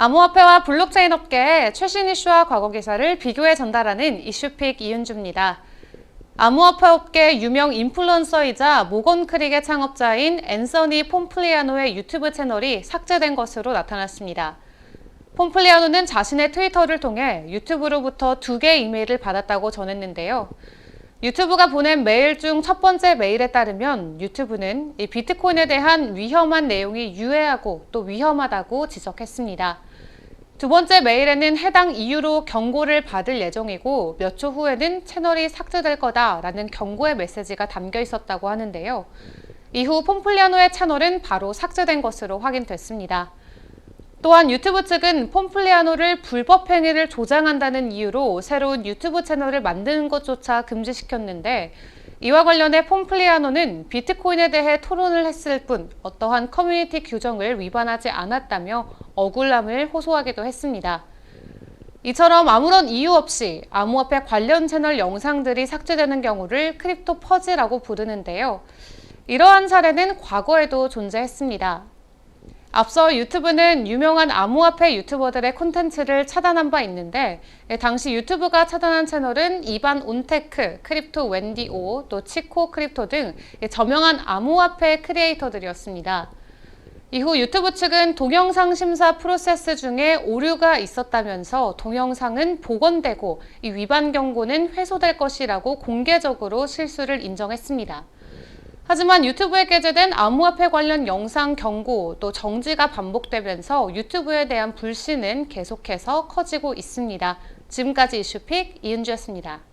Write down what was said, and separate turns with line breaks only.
암호화폐와 블록체인 업계의 최신 이슈와 과거 기사를 비교해 전달하는 이슈픽 이윤주입니다. 암호화폐 업계 유명 인플루언서이자 모건 크릭의 창업자인 앤서니 폼플리아노의 유튜브 채널이 삭제된 것으로 나타났습니다. 폼플리아노는 자신의 트위터를 통해 유튜브로부터 두 개의 이메일을 받았다고 전했는데요. 유튜브가 보낸 메일 중 첫 번째 메일에 따르면 유튜브는 이 비트코인에 대한 위험한 내용이 유해하고 또 위험하다고 지적했습니다. 두 번째 메일에는 해당 이유로 경고를 받을 예정이고 몇 초 후에는 채널이 삭제될 거다라는 경고의 메시지가 담겨 있었다고 하는데요. 이후 폼플리아노의 채널은 바로 삭제된 것으로 확인됐습니다. 또한 유튜브 측은 폼플리아노를 불법 행위를 조장한다는 이유로 새로운 유튜브 채널을 만드는 것조차 금지시켰는데 이와 관련해 폼플리아노는 비트코인에 대해 토론을 했을 뿐 어떠한 커뮤니티 규정을 위반하지 않았다며 억울함을 호소하기도 했습니다. 이처럼 아무런 이유 없이 암호화폐 관련 채널 영상들이 삭제되는 경우를 크립토 퍼지라고 부르는데요. 이러한 사례는 과거에도 존재했습니다. 앞서 유튜브는 유명한 암호화폐 유튜버들의 콘텐츠를 차단한 바 있는데 예, 당시 유튜브가 차단한 채널은 이반 온테크, 크립토 웬디오, 또 치코 크립토 등 예, 저명한 암호화폐 크리에이터들이었습니다. 이후 유튜브 측은 동영상 심사 프로세스 중에 오류가 있었다면서 동영상은 복원되고 이 위반 경고는 회소될 것이라고 공개적으로 실수를 인정했습니다. 하지만 유튜브에 게재된 암호화폐 관련 영상 경고 또 정지가 반복되면서 유튜브에 대한 불신은 계속해서 커지고 있습니다. 지금까지 이슈픽 이은주였습니다.